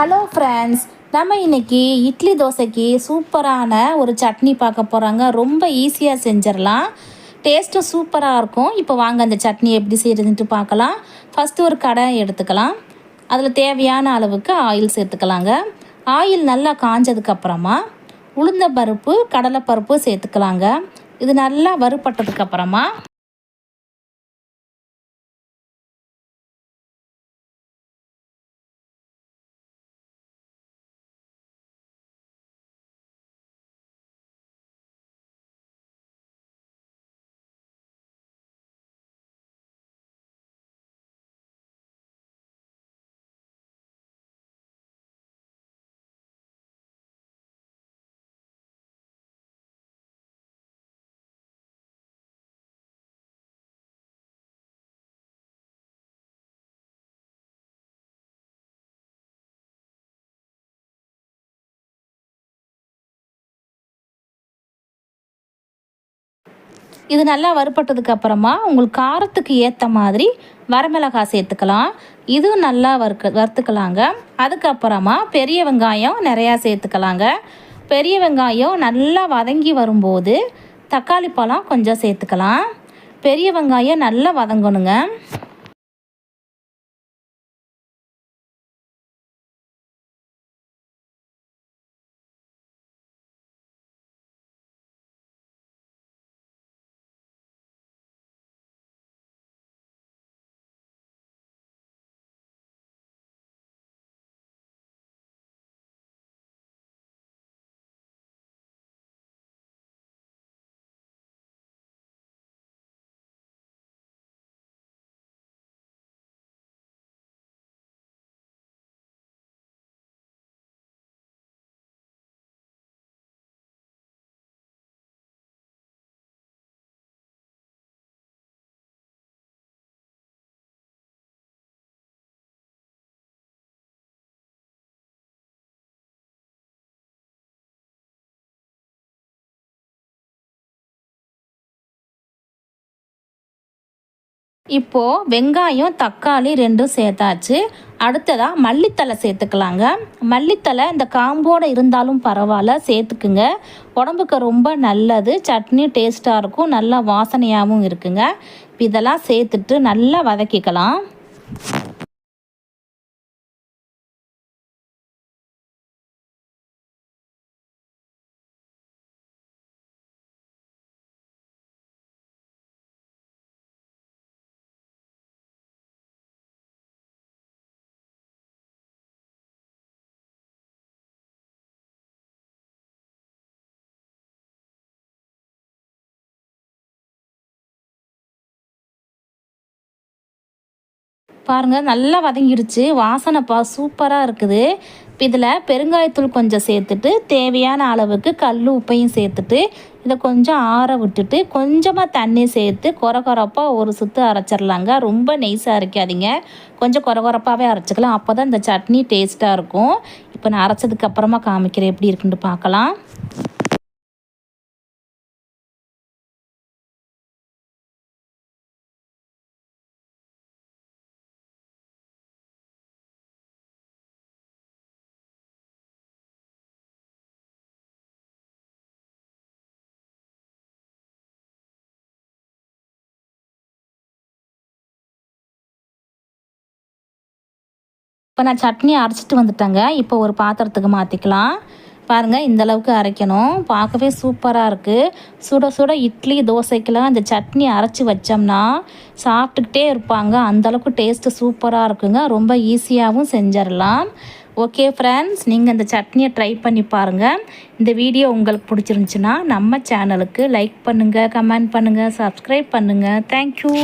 Hello friends நம்ம இன்னைக்கு இட்லி தோசைக்கு சூப்பரான ஒரு சட்னி பார்க்க போகிறாங்க ரொம்ப ஈஸியாக செஞ்சிடலாம். டேஸ்ட்டும் சூப்பராக இருக்கும். இப்போ வாங்க அந்த சட்னி எப்படி செய்கிறதுன்ட்டு பார்க்கலாம். ஃபஸ்ட்டு ஒரு கடை எடுத்துக்கலாம். அதில் தேவையான அளவுக்கு ஆயில் சேர்த்துக்கலாங்க. ஆயில் நல்லா காஞ்சதுக்கப்புறமா உளுந்த பருப்பு கடலைப்பருப்பு சேர்த்துக்கலாங்க. இது நல்லா வறுப்பட்டதுக்கப்புறமா இது நல்லா வறுப்பட்டதுக்கு அப்புறமா உங்களுக்கு காரத்துக்கு ஏற்ற மாதிரி வரமிளகாய் சேர்த்துக்கலாம். இதுவும் நல்லா வறுக்க வறுத்துக்கலாங்க. அதுக்கப்புறமா பெரிய வெங்காயம் நிறையா சேர்த்துக்கலாங்க. பெரிய வெங்காயம் நல்லா வதங்கி வரும்போது தக்காளி பழம் கொஞ்சம் சேர்த்துக்கலாம். பெரிய வெங்காயம் நல்லா வதங்கணுங்க. இப்போது வெங்காயம் தக்காளி ரெண்டும் சேர்த்தாச்சு. அடுத்ததாக மல்லித்தலை சேர்த்துக்கலாங்க. மல்லித்தலை இந்த காம்போடு இருந்தாலும் பரவாயில்ல சேர்த்துக்குங்க. உடம்புக்கு ரொம்ப நல்லது சட்னி டேஸ்ட்டாக இருக்கும் நல்லா வாசனையாகவும் இருக்குங்க. இதெல்லாம் சேர்த்துட்டு நல்லா வதக்கிக்கலாம். பாருங்கள் நல்லா வதங்கிடுச்சு வாசனைப்பா சூப்பராக இருக்குது. இதில் பெருங்காயத்தூள் கொஞ்சம் சேர்த்துட்டு தேவையான அளவுக்கு கல் உப்பையும் சேர்த்துட்டு இதை கொஞ்சம் ஆற விட்டுட்டு கொஞ்சமாக தண்ணி சேர்த்து குறை ஒரு சுற்று அரைச்சிடலாங்க ரொம்ப நெய்ஸாக அரைக்காதீங்க. கொஞ்சம் குறை அரைச்சிக்கலாம். அப்போ தான் இந்த சட்னி டேஸ்ட்டாக இருக்கும். இப்போ நான் அரைச்சதுக்கப்புறமா காமிக்கிறேன் எப்படி இருக்குன்னு பார்க்கலாம். இப்போ நான் சட்னி அரைச்சிட்டு வந்துட்டேங்க. இப்போ ஒரு பாத்திரத்துக்கு மாற்றிக்கலாம் பாருங்கள் இந்தளவுக்கு அரைக்கணும். பார்க்கவே சூப்பராக இருக்குது சுட சுட இட்லி தோசைக்கெல்லாம் இந்த சட்னி அரைச்சி வச்சோம்னா சாப்பிட்டுக்கிட்டே இருப்பாங்க. அந்தளவுக்கு டேஸ்ட்டு சூப்பராக இருக்குங்க. ரொம்ப ஈஸியாகவும் செஞ்சிடலாம். ஓகே ஃப்ரெண்ட்ஸ் நீங்கள் இந்த சட்னியை ட்ரை பண்ணி பாருங்கள் இந்த வீடியோ உங்களுக்கு பிடிச்சிருந்துச்சின்னா நம்ம சேனலுக்கு லைக் பண்ணுங்கள் கமெண்ட் பண்ணுங்கள் சப்ஸ்கிரைப் பண்ணுங்கள் தேங்க்யூ